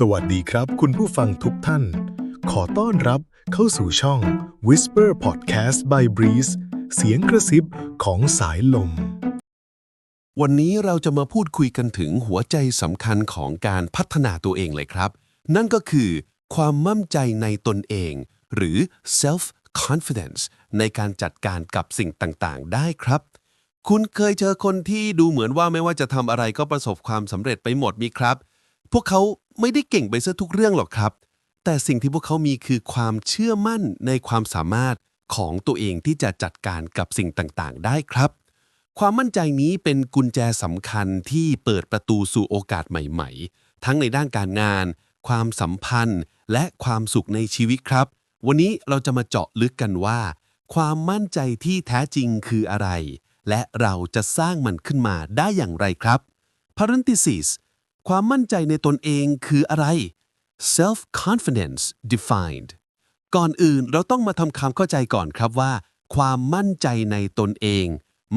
สวัสดีครับคุณผู้ฟังทุกท่าน ขอต้อนรับเข้าสู่ช่อง Whisper Podcast by Breeze เสียงกระซิบของสายลม วันนี้เราจะมาพูดคุยกันถึงหัวใจสำคัญของการพัฒนาตัวเองเลยครับ นั่นก็คือ ความมั่นใจในตนเอง หรือ self confidence ในการจัดการกับสิ่งต่าง ๆ ได้ครับ คุณเคยเจอคนที่ดูเหมือนว่าไม่ว่าจะทำอะไรก็ประสบความสำเร็จไปหมดมีครับ พวกเขา ไม่ได้เก่งไปซะทุกเรื่องหรอกครับ แต่สิ่งที่พวกเขามีคือความเชื่อมั่นในความสามารถของตัวเองที่จะจัดการกับสิ่งต่างๆ ได้ครับ ความมั่นใจนี้เป็นกุญแจสำคัญที่เปิดประตูสู่โอกาสใหม่ ๆ ทั้งในด้านการงาน ความสัมพันธ์ และความสุขในชีวิตครับ วันนี้เราจะมาเจาะลึกกันว่า ความมั่นใจที่แท้จริงคืออะไร และเราจะสร้างมันขึ้นมาได้อย่างไรครับ parenthesis ความมั่นใจในตนเองคืออะไร self confidence defined ก่อนอื่นเราต้องมาทำความเข้าใจก่อนครับว่า ความมั่นใจในตนเอง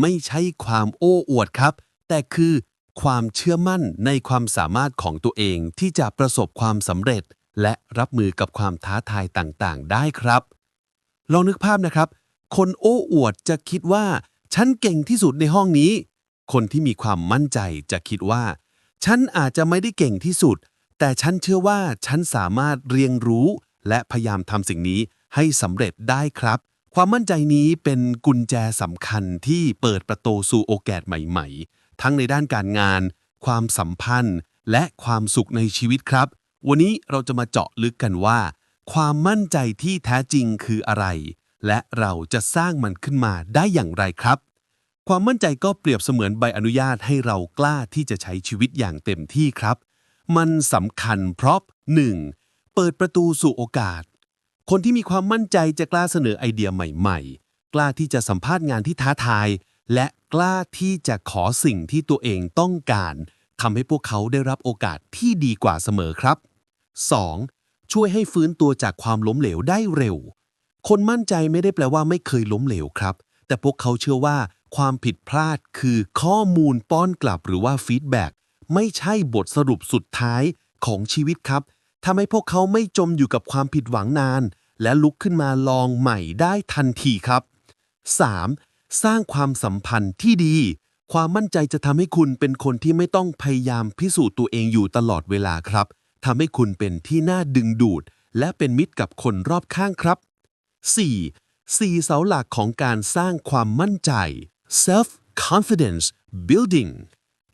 ไม่ใช่ความโอ้อวดครับ แต่คือความเชื่อมั่นในความสามารถของตัวเองที่จะประสบความสำเร็จ และรับมือกับความท้าทายต่างๆ ได้ครับ ลองนึกภาพนะครับ คนโอ้อวดจะคิดว่า ฉันเก่งที่สุดในห้องนี้ คนที่มีความมั่นใจจะคิดว่า ฉันอาจจะไม่ได้เก่งที่สุด แต่ฉันเชื่อว่าฉันสามารถเรียนรู้ และพยายามทำสิ่งนี้ให้สำเร็จได้ครับ ความมั่นใจนี้เป็นกุญแจสำคัญที่เปิดประตูสู่โอกาสใหม่ๆ ทั้งในด้านการงาน ความสัมพันธ์ และความสุขในชีวิตครับ วันนี้เราจะมาเจาะลึกกันว่า ความมั่นใจที่แท้จริงคืออะไร และเราจะสร้างมันขึ้นมาได้อย่างไรครับ ความมั่นใจก็เปรียบเสมือนใบอนุญาตให้เรากล้าที่จะใช้ชีวิตอย่างเต็มที่ครับ มันสำคัญเพราะ 1. เปิดประตูสู่โอกาส คนที่มีความมั่นใจจะกล้าเสนอไอเดียใหม่ๆ กล้าที่จะสัมภาษณ์งานที่ท้าทาย และกล้าที่จะขอสิ่งที่ตัวเองต้องการทำให้พวกเขาได้รับโอกาสที่ดีกว่าเสมอครับ 2. ช่วยให้ฟื้นตัวจากความล้มเหลวได้เร็ว คนมั่นใจไม่ได้แปลว่าไม่เคยล้มเหลวครับ แต่พวกเขาเชื่อว่า ความผิดพลาดคือข้อมูลป้อนกลับหรือว่าฟีดแบ็กไม่ใช่บทสรุปสุดท้ายของชีวิตครับทำให้พวกเขาไม่จมอยู่กับความผิดหวังนาน และลุกขึ้นมาลองใหม่ได้ทันทีครับ 3. สร้างความสัมพันธ์ที่ดี ความมั่นใจจะทำให้คุณเป็นคนที่ไม่ต้องพยายามพิสูจน์ตัวเองอยู่ตลอดเวลาครับทำให้คุณเป็นที่น่าดึงดูด และเป็นมิตรกับคนรอบข้างครับ 4. สี่เสาหลักของการสร้างความมั่นใจ self confidence building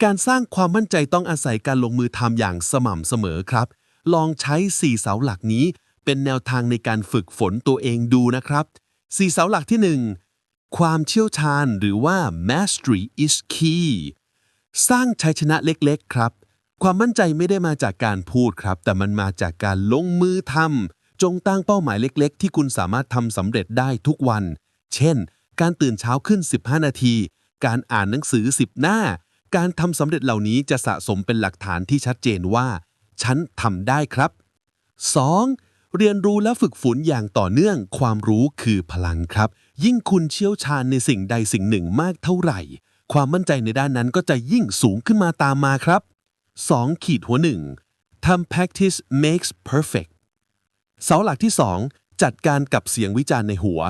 การสร้างความมั่นใจต้องอาศัยการลงมือทำอย่างสม่ำเสมอครับ ลองใช้ 4 เสาหลักนี้ เป็นแนวทางในการฝึกฝนตัวเองดูนะครับ 4 เสาหลักที่ 1 ความเชี่ยวชาญหรือว่า mastery is key สร้างชัยชนะเล็กๆ ครับ ความมั่นใจไม่ได้มาจากการพูดครับ แต่มันมาจากการลงมือทำจงตั้งเป้าหมายเล็ก ๆ ที่คุณสามารถทำสำเร็จได้ทุกวัน เช่น การตื่นเช้าขึ้น 15 นาที การอ่านหนังสือ 10 หน้า การทำสำเร็จเหล่านี้จะสะสมเป็นหลักฐานที่ชัดเจนว่า ฉันทำได้ครับ 2. เรียนรู้และฝึกฝนอย่างต่อเนื่อง ความรู้คือพลังครับ ยิ่งคุณเชี่ยวชาญในสิ่งใดสิ่งหนึ่งมากเท่าไหร่ ความมั่นใจในด้านนั้นก็จะยิ่งสูงขึ้นมาตามมาครับ 2. ขีดหัวหนึ่งทำ practice makes perfect เสาหลักที่ 2 จัดการกับเสียงวิจารณ์ในหัว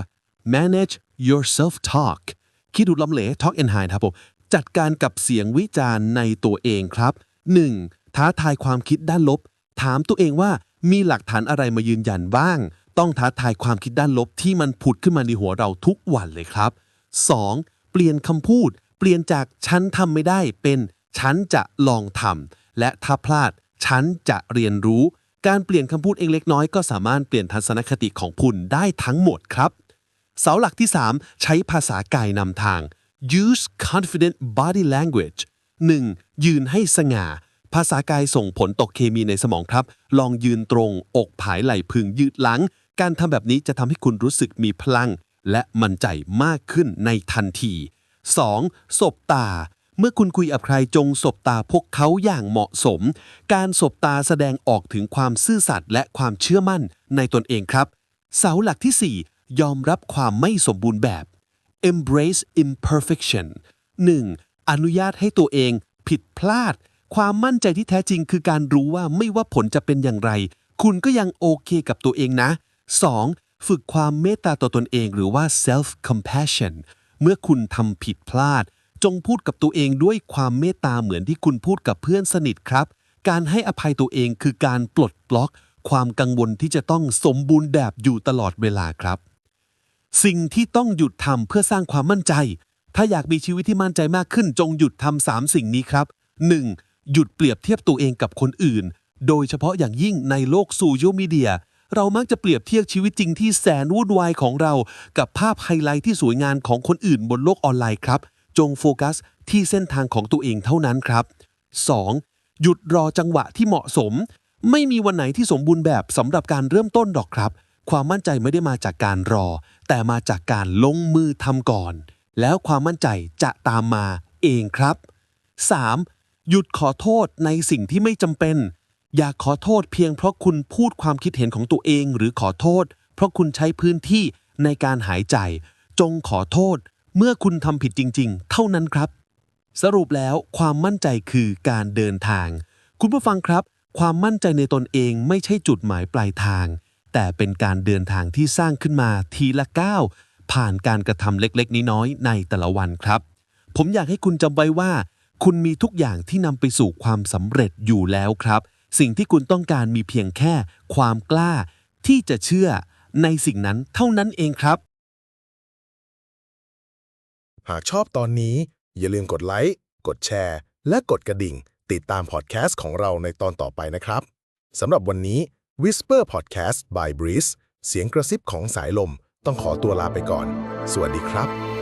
manage your self talk คิดดูล้ำเหล talk and hide ครับผมจัดการกับเสียงวิจารณ์ในตัวเองครับ 1. ท้าทายความคิดด้านลบ ถามตัวเองว่ามีหลักฐานอะไรมายืนยันบ้าง ต้องท้าทายความคิดด้านลบที่มันผุดขึ้นมาในหัวเราทุกวันเลยครับ 2. เปลี่ยนคำพูด เปลี่ยนจากฉันทำไม่ได้เป็นฉันจะลองทำและถ้าพลาด ฉันจะเรียนรู้ การเปลี่ยนคำพูดเองเล็กน้อยก็สามารถเปลี่ยนทัศนคติของคุณได้ทั้งหมดครับ เสาหลักที่ 3 ใช้ภาษากายนำทาง use confident body language 1. ยืนให้สง่า ภาษากายส่งผลต่อเคมีในสมองครับ ลองยืนตรง อกผายไหล่พึงยืดหลัง การทำแบบนี้จะทำให้คุณรู้สึกมีพลัง และมั่นใจมากขึ้นในทันที 2. สบตา เมื่อคุณคุยกับใครจงสบตาพวกเขาอย่างเหมาะสม การสบตาแสดงออกถึงความซื่อสัตย์และความเชื่อมั่นในตนเองครับ เสาหลักที่4 ยอมรับความไม่สมบูรณ์แบบ embrace imperfection 1. อนุญาตให้ตัวเองผิดพลาด ความมั่นใจที่แท้จริงคือการรู้ว่าไม่ว่าผลจะเป็นอย่างไร คุณก็ยังโอเคกับตัวเองนะ 2. ฝึกความเมตตาต่อตนเองหรือว่า self compassion เมื่อคุณทำผิดพลาด จงพูดกับตัวเองด้วยความเมตตาเหมือนที่คุณพูดกับเพื่อนสนิทครับ การให้อภัยตัวเองคือการปลดบล็อก ความกังวลที่จะต้องสมบูรณ์แบบอยู่ตลอดเวลาครับ สิ่งที่ต้องหยุดทำเพื่อสร้างความมั่นใจ ถ้าอยากมีชีวิตที่มั่นใจมากขึ้น จงหยุดทำสามสิ่งนี้ครับ 1. หยุดเปรียบเทียบตัวเองกับคนอื่น โดยเฉพาะอย่างยิ่งในโลกโซเชียลมีเดีย เรามักจะเปรียบเทียบชีวิตจริงที่แสนวุ่นวายของเรา กับภาพไฮไลท์ที่สวยงามของคนอื่นบนโลกออนไลน์ครับ จงโฟกัสที่เส้นทางของตัวเองเท่านั้นครับ 2. หยุดรอจังหวะที่เหมาะสม ไม่มีวันไหนที่สมบูรณ์แบบสำหรับการเริ่มต้นหรอกครับ ความมั่นใจไม่ได้มาจากการรอ แต่มาจากการลงมือทำก่อน แล้วความมั่นใจจะตามมาเองครับ 3. หยุดขอโทษในสิ่งที่ไม่จำเป็น อย่าขอโทษเพียงเพราะคุณพูดความคิดเห็นของตัวเอง หรือขอโทษ เพราะคุณใช้พื้นที่ในการหายใจ จงขอโทษ เมื่อคุณทำผิดจริง ๆ เท่านั้นครับ สรุปแล้วความมั่นใจคือการเดินทาง คุณผู้ฟังครับ ความมั่นใจในตนเองไม่ใช่จุดหมายปลายทาง แต่เป็นการเดินทางที่สร้างขึ้นมาทีละก้าวผ่านการกระทำเล็กๆ น้อยๆในแต่ละวันครับ ผมอยากให้คุณจำไว้ว่า คุณมีทุกอย่างที่นำไปสู่ความสำเร็จอยู่แล้วครับ สิ่งที่คุณต้องการมีเพียงแค่ความกล้า ที่จะเชื่อในสิ่งนั้นเท่านั้นเองครับ หากชอบตอนนี้อย่าลืมกดไลค์กดแชร์ และกดกระดิ่ง ติดตามพอดแคสต์ของเราในตอนต่อไปนะครับสำหรับวันนี้ Whisper Podcast by Breeze เสียงกระซิบของสายลม ต้องขอตัวลาไปก่อน สวัสดีครับ